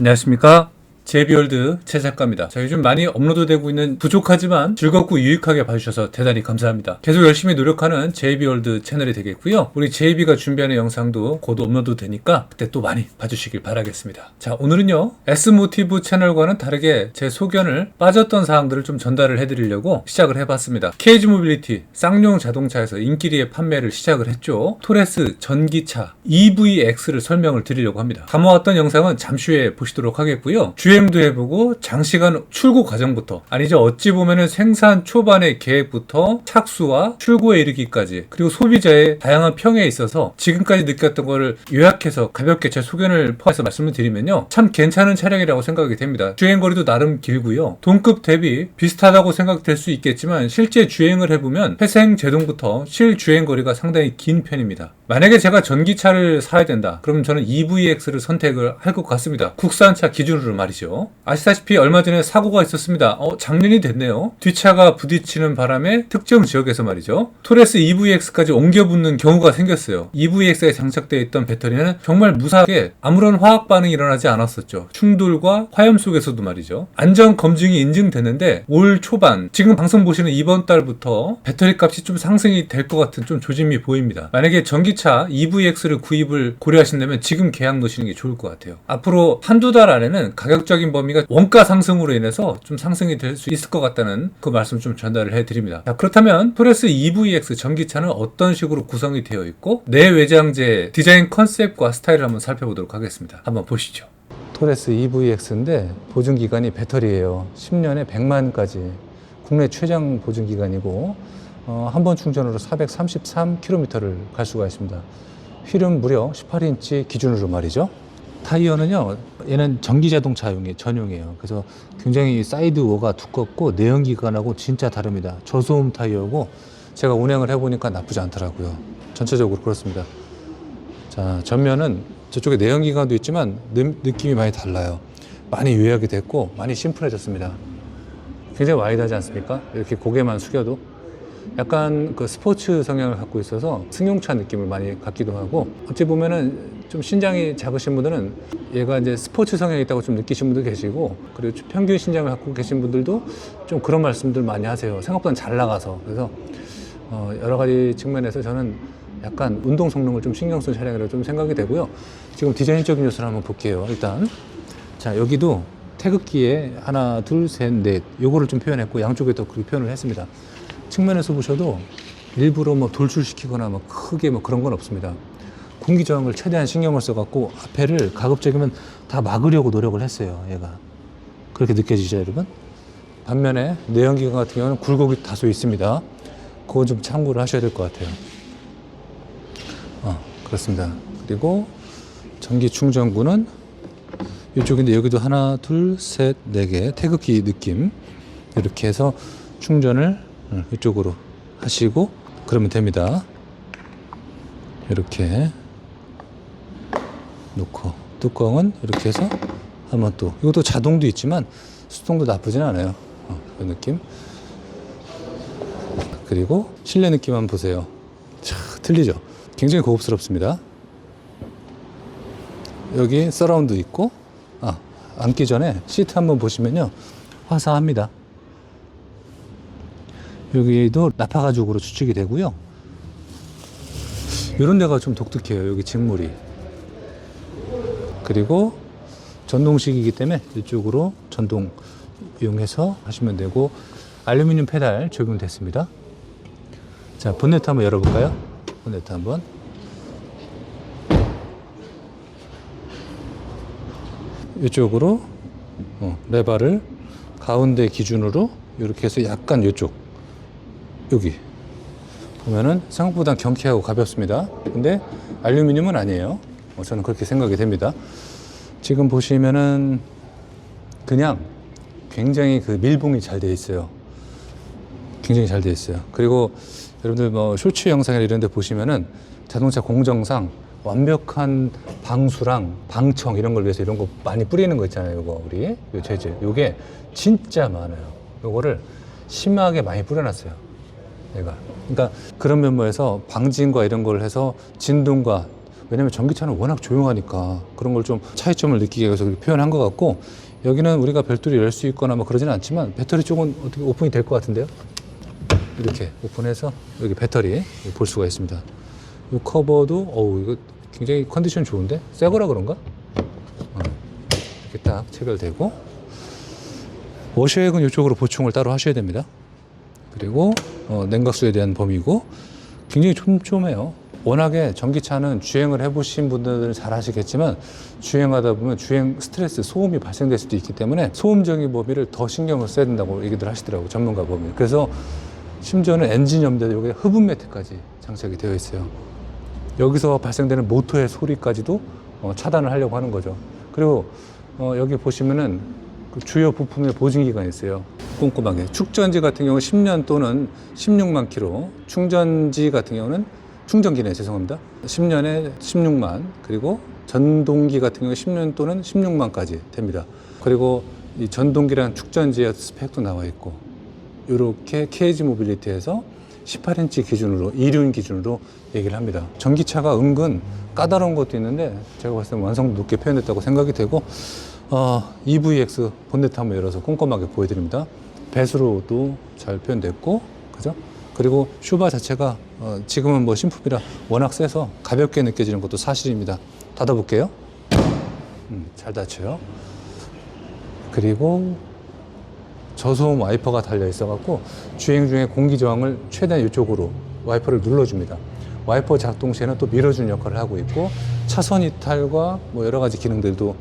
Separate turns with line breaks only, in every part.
안녕하십니까. 제비월드 최 작가입니다. 자, 요즘 많이 업로드되고 있는 부족하지만 즐겁고 유익하게 봐주셔서 대단히 감사합니다. 계속 열심히 노력하는 제비월드 채널이 되겠고요. 우리 제이비가 준비하는 영상도 곧 업로드 되니까 그때 또 많이 봐주시길 바라겠습니다. 자, 오늘은요. S모티브 채널과는 다르게 제 소견을 빠졌던 사항들을 좀 전달을 해드리려고 시작을 해봤습니다. 케이지 모빌리티, 쌍용 자동차에서 인기리의 판매를 시작을 했죠. 토레스 전기차 EVX를 설명을 드리려고 합니다. 담아왔던 영상은 잠시 후에 보시도록 하겠고요. 주행 도 해보고 장시간 출고 과정부터 아니죠. 어찌 보면은 생산 초반의 계획부터 착수와 출고에 이르기까지 그리고 소비자의 다양한 평에 있어서 지금까지 느꼈던 거를 요약해서 가볍게 제 소견을 포함해서 말씀을 드리면요. 참 괜찮은 차량이라고 생각이 됩니다. 주행거리도 나름 길고요. 동급 대비 비슷하다고 생각될 수 있겠지만 실제 주행을 해보면 회생 제동부터 실주행거리가 상당히 긴 편입니다 만약에 제가 전기차를 사야 된다 그러면 저는 EVX를 선택을 할 것 같습니다 국산차 기준으로 말이죠 아시다시피 얼마 전에 사고가 있었습니다. 어, 작년이 됐네요. 뒷차가 부딪히는 바람에 특정 지역에서 말이죠. 토레스 EVX까지 옮겨 붙는 경우가 생겼어요. EVX에 장착되어 있던 배터리는 정말 무사하게 아무런 화학 반응이 일어나지 않았었죠. 충돌과 화염 속에서도 말이죠. 안전 검증이 인증됐는데 올 초반 지금 방송 보시는 이번 달부터 배터리 값이 좀 상승이 될 것 같은 좀 조짐이 보입니다. 만약에 전기 차 EVX를 구입을 고려하신다면 지금 계약 넣으시는 게 좋을 것 같아요. 앞으로 한두 달 안에는 가격적인 범위가 원가 상승으로 인해서 좀 상승이 될 수 있을 것 같다는 그 말씀 좀 전달을 해드립니다. 자, 그렇다면 토레스 EVX 전기차는 어떤 식으로 구성이 되어 있고 내외장재 디자인 컨셉과 스타일을 한번 살펴보도록 하겠습니다. 한번 보시죠. 토레스 EVX인데 보증 기간이 배터리예요. 10년에 100만까지 국내 최장 보증 기간이고 어, 한 번 충전으로 433km를 갈 수가 있습니다. 휠은 무려 18인치 기준으로 말이죠. 타이어는요, 얘는 전기 자동차용이 전용이에요. 그래서 굉장히 사이드 워가 두껍고 내연기관하고 진짜 다릅니다. 저소음 타이어고 제가 운행을 해보니까 나쁘지 않더라고요. 전체적으로 그렇습니다. 자, 전면은 저쪽에 내연기관도 있지만 느, 느낌이 많이 달라요. 많이 요약이 됐고 많이 심플해졌습니다. 굉장히 와이드하지 않습니까? 이렇게 고개만 숙여도 약간 그 스포츠 성향을 갖고 있어서 승용차 느낌을 많이 갖기도 하고 어찌 보면은 좀 신장이 작으신 분들은 얘가 이제 스포츠 성향이 있다고 좀 느끼신 분도 계시고 그리고 좀 평균 신장을 갖고 계신 분들도 좀 그런 말씀들 많이 하세요. 생각보다 잘 나가서 그래서 어 여러 가지 측면에서 저는 약간 운동 성능을 좀 신경 쓴 차량이라고 좀 생각이 되고요. 지금 디자인적인 요소를 한번 볼게요. 일단 자 여기도 태극기에 하나 둘 셋넷 요거를 좀 표현했고 양쪽에 또 그렇게 표현을 했습니다. 측면에서 보셔도 일부러 뭐 돌출시키거나 뭐 크게 뭐 그런 건 없습니다. 공기 저항을 최대한 신경을 써갖고 앞에를 가급적이면 다 막으려고 노력을 했어요. 얘가 그렇게 느껴지죠, 여러분? 반면에 내연기관 같은 경우는 굴곡이 다소 있습니다. 그거 좀 참고를 하셔야 될 것 같아요. 어, 그렇습니다. 그리고 전기 충전구는 이쪽인데 여기도 하나, 둘, 셋, 네 개 태극기 느낌 이렇게 해서 충전을 어, 이쪽으로 하시고 그러면 됩니다. 이렇게 놓고 뚜껑은 이렇게 해서 한번 또 이것도 자동도 있지만 수동도 나쁘진 않아요. 어, 그 느낌. 그리고 실내 느낌 한번 보세요. 차, 틀리죠? 굉장히 고급스럽습니다. 여기 서라운드 있고 아, 앉기 전에 시트 한번 보시면요. 화사합니다. 여기도 나파 가죽으로 추측이 되고요. 이런 데가 좀 독특해요. 여기 직물이. 그리고 전동식이기 때문에 이쪽으로 전동 이용해서 하시면 되고 알루미늄 페달 적용됐습니다. 자, 본네트 한번 열어볼까요? 본네트 한번. 이쪽으로 어, 레바를 가운데 기준으로 이렇게 해서 약간 이쪽 여기 보면은 생각보다 경쾌하고 가볍습니다. 근데 알루미늄은 아니에요. 어, 저는 그렇게 생각이 됩니다. 지금 보시면은 그냥 굉장히 그 밀봉이 잘돼 있어요. 굉장히 잘돼 있어요. 그리고 여러분들 뭐 쇼츠 영상이나 이런 데 보시면은 자동차 공정상 완벽한 방수랑 방청 이런 걸 위해서 이런 거 많이 뿌리는 거 있잖아요. 이거 우리 요 재질. 요게 진짜 많아요. 요거를 심하게 많이 뿌려놨어요. 얘가. 그러니까 그런 면모에서 방진과 이런 걸 해서 진동과 왜냐면 전기차는 워낙 조용하니까 그런 걸 좀 차이점을 느끼게 해서 표현한 것 같고 여기는 우리가 별도로 열 수 있거나 뭐 그러지는 않지만 배터리 쪽은 어떻게 오픈이 될 것 같은데요? 이렇게 오픈해서 여기 배터리 볼 수가 있습니다. 이 커버도 어우 이거 굉장히 컨디션 좋은데 새 거라 그런가? 어, 이렇게 딱 체결되고 워셔액은 이쪽으로 보충을 따로 하셔야 됩니다. 그리고 어, 냉각수에 대한 범위고 굉장히 촘촘해요. 워낙에 전기차는 주행을 해보신 분들은 잘 아시겠지만 주행하다 보면 주행 스트레스, 소음이 발생될 수도 있기 때문에 소음 정의 범위를 더 신경을 써야 된다고 얘기들 하시더라고요. 전문가 범위. 그래서 심지어는 엔진 염대에 여기 흡음 매트까지 장착이 되어 있어요. 여기서 발생되는 모터의 소리까지도 어, 차단을 하려고 하는 거죠. 그리고 어, 여기 보시면은 그 주요 부품의 보증기간이 있어요. 꼼꼼하게. 축전지 같은 경우 10년 또는 16만 킬로, 충전지 같은 경우는 충전기네 죄송합니다. 10년에 16만 그리고 전동기 같은 경우 10년 또는 16만까지 됩니다. 그리고 이 전동기랑 축전지의 스펙도 나와 있고 이렇게 KG 모빌리티에서 18인치 기준으로 이륜 기준으로 얘기를 합니다. 전기차가 은근 까다로운 것도 있는데 제가 봤을 때 완성도 높게 표현됐다고 생각이 되고 어, EVX 본네트 한번 열어서 꼼꼼하게 보여드립니다. 배수로도 잘 표현됐고 그죠? 그리고 슈바 자체가 어, 지금은 뭐 신품이라 워낙 세서 가볍게 느껴지는 것도 사실입니다. 닫아볼게요. 음, 잘 닫혀요. 그리고 저소음 와이퍼가 달려 있어 갖고 주행 중에 공기 저항을 최대한 이쪽으로 와이퍼를 눌러줍니다. 와이퍼 작동 시에는 또 밀어주는 역할을 하고 있고 차선 이탈과 뭐 여러 가지 기능들도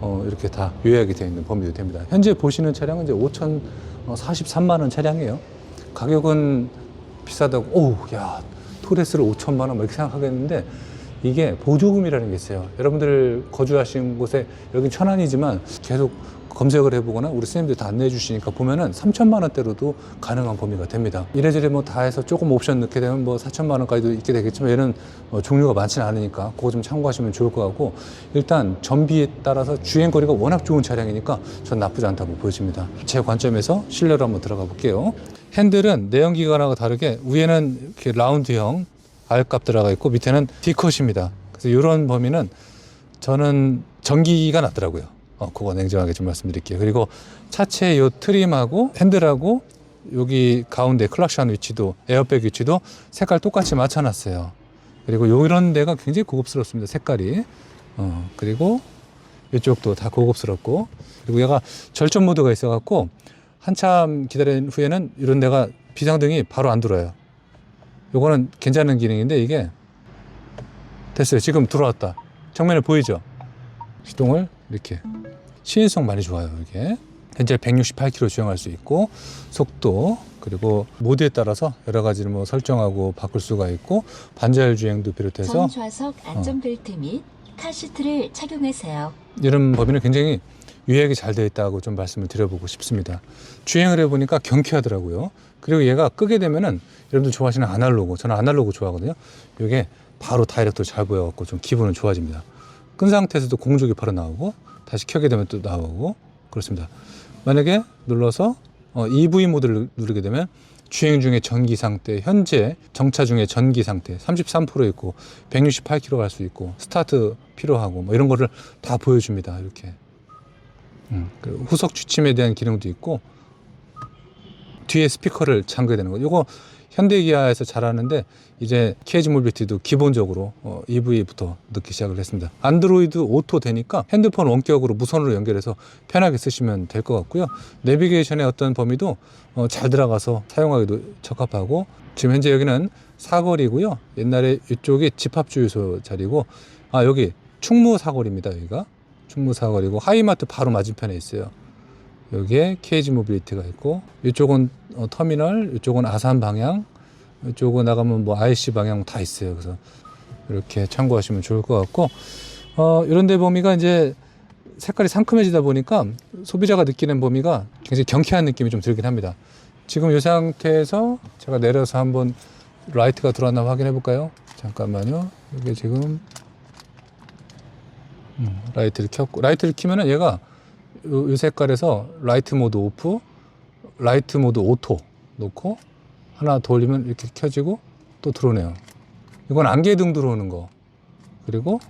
어, 이렇게 다 요약이 되어 있는 범위도 됩니다. 현재 보시는 차량은 이제 5,043만 원 차량이에요. 가격은 비싸다고, 오, 야, 토레스를 5천만 원, 뭐 이렇게 생각하겠는데, 이게 보조금이라는 게 있어요. 여러분들 거주하신 곳에, 여긴 천안이지만 계속 검색을 해보거나 우리 선생님들 다 안내해 주시니까 보면은 3천만 원대로도 가능한 범위가 됩니다. 이래저래 뭐 다 해서 조금 옵션 넣게 되면 뭐 4천만 원까지도 있게 되겠지만 얘는 어, 종류가 많지는 않으니까 그거 좀 참고하시면 좋을 것 같고 일단 전비에 따라서 주행 거리가 워낙 좋은 차량이니까 전 나쁘지 않다고 보여집니다. 제 관점에서 실내로 한번 들어가 볼게요. 핸들은 내연기관하고 다르게 위에는 이렇게 라운드형 R값 들어가 있고 밑에는 D컷입니다. 그래서 이런 범위는 저는 전기가 낫더라고요. 어, 그거 냉정하게 좀 말씀드릴게요. 그리고 차체 요 트림하고 핸들하고 여기 가운데 클락션 위치도 에어백 위치도 색깔 똑같이 맞춰놨어요. 그리고 요런 데가 굉장히 고급스럽습니다. 색깔이. 어, 그리고 이쪽도 다 고급스럽고 그리고 얘가 절전 모드가 있어갖고 한참 기다린 후에는 이런 데가 비상등이 바로 안 들어요. 요거는 괜찮은 기능인데 이게 됐어요. 지금 들어왔다. 정면에 보이죠? 시동을 이렇게 시인성 많이 좋아요 이게 현재 168km 주행할 수 있고 속도 그리고 모드에 따라서 여러 가지를 뭐 설정하고 바꿀 수가 있고 반자율 주행도 비롯해서 어.
전좌석 안전 벨트 및 카시트를 착용하세요.
이런 범위는 굉장히 유의하게 잘 되어 있다고 좀 말씀을 드려보고 싶습니다. 주행을 해보니까 경쾌하더라고요. 그리고 얘가 끄게 되면은 여러분들 좋아하시는 아날로그, 저는 아날로그 좋아하거든요. 이게 바로 다이렉트로 잘 보여갖고 좀 기분은 좋아집니다. 끈 상태에서도 공조기 바로 나오고 다시 켜게 되면 또 나오고 그렇습니다. 만약에 눌러서 어, EV 모드를 누르게 되면 주행 중에 전기 상태, 현재 정차 중에 전기 상태 33% 있고 168km 갈 수 있고 스타트 필요하고 뭐 이런 거를 다 보여줍니다. 이렇게 음, 그리고 후석 주침에 대한 기능도 있고 뒤에 스피커를 잠그게 되는 거. 이거 현대기아에서 잘하는데 이제 KG 모빌리티도 기본적으로 어, EV부터 넣기 시작을 했습니다. 안드로이드 오토 되니까 핸드폰 원격으로 무선으로 연결해서 편하게 쓰시면 될 것 같고요. 내비게이션의 어떤 범위도 어, 잘 들어가서 사용하기도 적합하고 지금 현재 여기는 사거리고요. 옛날에 이쪽이 집합주유소 자리고 아 여기 충무 사거리입니다. 여기가 충무 사거리고 하이마트 바로 맞은편에 있어요. 여기에 KG 모빌리티가 있고 이쪽은 어, 터미널, 이쪽은 아산 방향, 이쪽은 나가면 뭐 IC 방향 다 있어요. 그래서 이렇게 참고하시면 좋을 것 같고 어, 이런 데 범위가 이제 색깔이 상큼해지다 보니까 소비자가 느끼는 범위가 굉장히 경쾌한 느낌이 좀 들긴 합니다. 지금 이 상태에서 제가 내려서 한번 라이트가 들어왔나 확인해 볼까요? 잠깐만요. 이게 지금 음, 라이트를 켰고 라이트를 켜면은 얘가 요, 요 색깔에서 라이트 모드 오프, 라이트 모드 오토 놓고 하나 더 올리면 이렇게 켜지고 또 들어오네요. 이건 안개등 들어오는 거. 그리고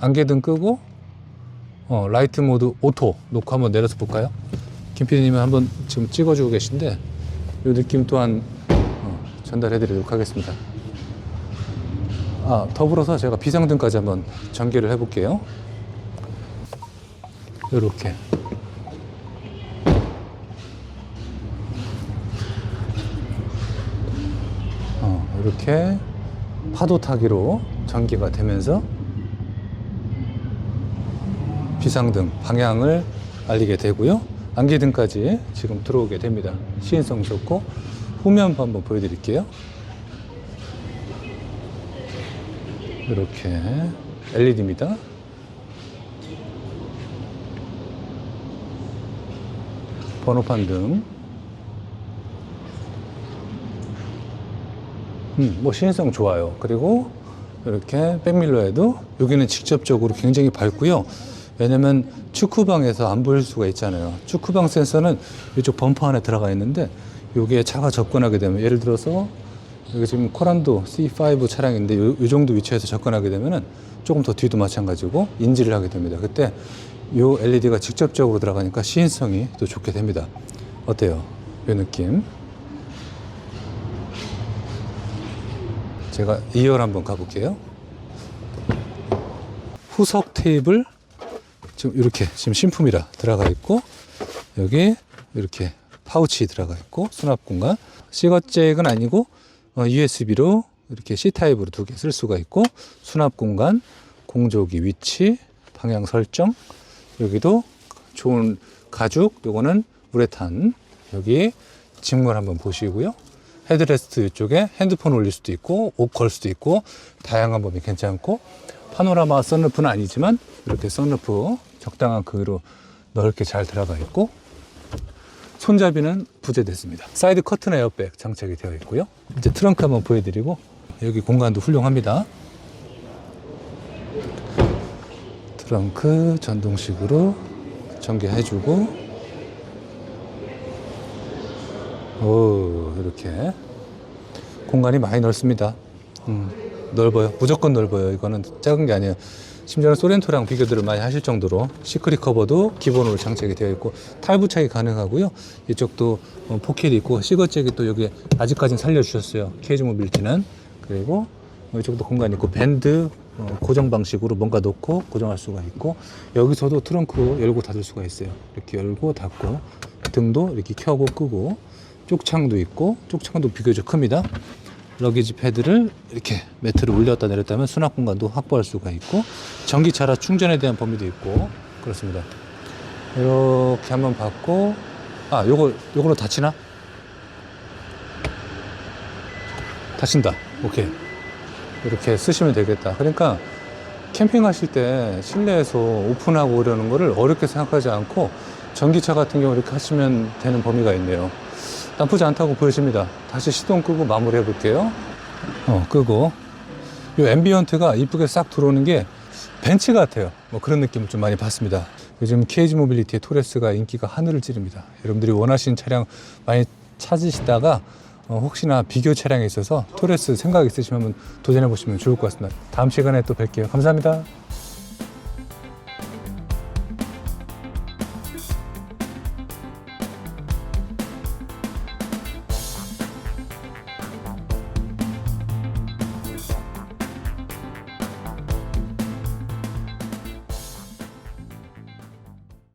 안개등 끄고 어, 라이트 모드 오토 놓고 한번 내려서 볼까요? 김 PD님은 한번 지금 찍어주고 계신데 이 느낌 또한 어, 전달해드리도록 하겠습니다. 아 더불어서 제가 비상등까지 한번 전개를 해볼게요. 이렇게 어, 이렇게 파도 타기로 전개가 되면서 비상등 방향을 알리게 되고요. 안개등까지 지금 들어오게 됩니다. 시인성 좋고 후면부 한번 보여드릴게요. 이렇게 LED입니다. 번호판 등. 음, 뭐 시인성 좋아요. 그리고 이렇게 백밀러에도 여기는 직접적으로 굉장히 밝고요. 왜냐면 축구방에서 안 보일 수가 있잖아요. 축구방 센서는 이쪽 범퍼 안에 들어가 있는데 여기에 차가 접근하게 되면 예를 들어서 여기 지금 코란도 C5 차량인데 요, 요 정도 위치에서 접근하게 되면은 조금 더 뒤도 마찬가지고 인지를 하게 됩니다. 그때 요 LED가 직접적으로 들어가니까 시인성이 또 좋게 됩니다. 어때요? 이 느낌. 제가 2열 한번 가볼게요. 후석 테이블 지금 이렇게 지금 신품이라 들어가 있고 여기 이렇게 파우치 들어가 있고 수납 공간 시거잭은 아니고 어, USB로 이렇게 C 타입으로 두 개 쓸 수가 있고 수납 공간 공조기 위치 방향 설정 여기도 좋은 가죽 요거는 우레탄 여기 짐걸 한번 보시고요 헤드레스트 이쪽에 핸드폰 올릴 수도 있고 옷 걸 수도 있고 다양한 범위 괜찮고 파노라마 선루프는 아니지만 이렇게 선루프 적당한 크기로 넓게 잘 들어가 있고 손잡이는 부재됐습니다. 사이드 커튼 에어백 장착이 되어 있고요. 이제 트렁크 한번 보여드리고 여기 공간도 훌륭합니다. 트렁크 전동식으로 전개해주고 오 이렇게 공간이 많이 넓습니다. 음, 넓어요. 무조건 넓어요. 이거는 작은 게 아니에요. 심지어는 소렌토랑 비교들을 많이 하실 정도로 시크릿 커버도 기본으로 장착이 되어 있고 탈 부착이 가능하고요. 이쪽도 어, 포켓이 있고 시거잭이 또 여기 아직까지는 살려주셨어요. 케이지 모빌티는 그리고 어, 이쪽도 공간이 있고 밴드 어, 고정 방식으로 뭔가 놓고 고정할 수가 있고 여기서도 트렁크 열고 닫을 수가 있어요. 이렇게 열고 닫고 등도 이렇게 켜고 끄고 쪽창도 있고 쪽창도 비교적 큽니다. 러기지 패드를 이렇게 매트를 올렸다 내렸다 하면 수납 공간도 확보할 수가 있고 전기차라 충전에 대한 범위도 있고 그렇습니다. 이렇게 한번 받고 아 요거 요거로 닫히나? 닫힌다. 오케이. 이렇게 쓰시면 되겠다. 그러니까 캠핑하실 때 실내에서 오픈하고 오려는 거를 어렵게 생각하지 않고 전기차 같은 경우 이렇게 하시면 되는 범위가 있네요. 나쁘지 않다고 보여집니다. 다시 시동 끄고 마무리 해볼게요. 어, 끄고. 이 앰비언트가 이쁘게 싹 들어오는 게 벤츠 같아요. 뭐 그런 느낌을 좀 많이 받습니다. 요즘 케이지 모빌리티의 토레스가 인기가 하늘을 찌릅니다. 여러분들이 원하시는 차량 많이 찾으시다가 어, 혹시나 비교 차량에 있어서 토레스 생각 있으시면 한번 도전해 보시면 좋을 것 같습니다. 다음 시간에 또 뵐게요. 감사합니다.